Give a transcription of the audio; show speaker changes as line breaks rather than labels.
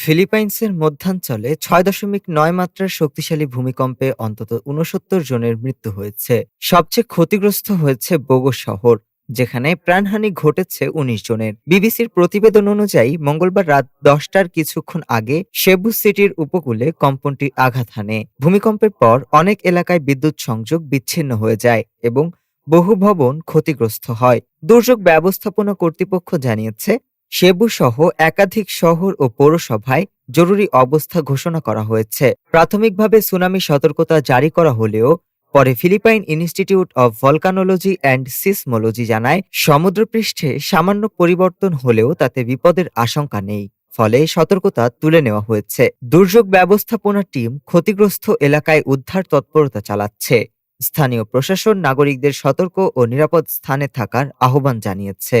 ফিলিপাইন্সের মধ্যাঞ্চলে ছয় দশমিক নয় মাত্রার শক্তিশালী ভূমিকম্পে অন্তত উনসত্তর জনের মৃত্যু হয়েছে। সবচেয়ে ক্ষতিগ্রস্ত হয়েছে বোগো শহর, যেখানে প্রাণহানি ঘটেছে উনিশ জনের। বিবিসির প্রতিবেদন অনুযায়ী, মঙ্গলবার রাত দশটার কিছুক্ষণ আগে শেবু সিটির উপকূলে কম্পনটি আঘাত হানে। ভূমিকম্পের পর অনেক এলাকায় বিদ্যুৎ সংযোগ বিচ্ছিন্ন হয়ে যায় এবং বহু ভবন ক্ষতিগ্রস্ত হয়। দুর্যোগ ব্যবস্থাপনা কর্তৃপক্ষ জানিয়েছে সেবু সহ একাধিক শহর ও পৌরসভায় জরুরি অবস্থা ঘোষণা করা হয়েছে। প্রাথমিকভাবে সুনামি সতর্কতা জারি করা হলেও পরে Philippine institute of volcanology and seismology জানায়, সমুদ্রপৃষ্ঠে সামান্য পরিবর্তন হলেও তাতে বিপদের আশঙ্কা নেই, ফলে সতর্কতা তুলে নেওয়া হয়েছে। দুর্যোগ ব্যবস্থাপনা টিম ক্ষতিগ্রস্ত এলাকায় উদ্ধার তৎপরতা চালাচ্ছে। স্থানীয় প্রশাসন নাগরিকদের সতর্ক ও নিরাপদ স্থানে থাকার আহ্বান জানিয়েছে।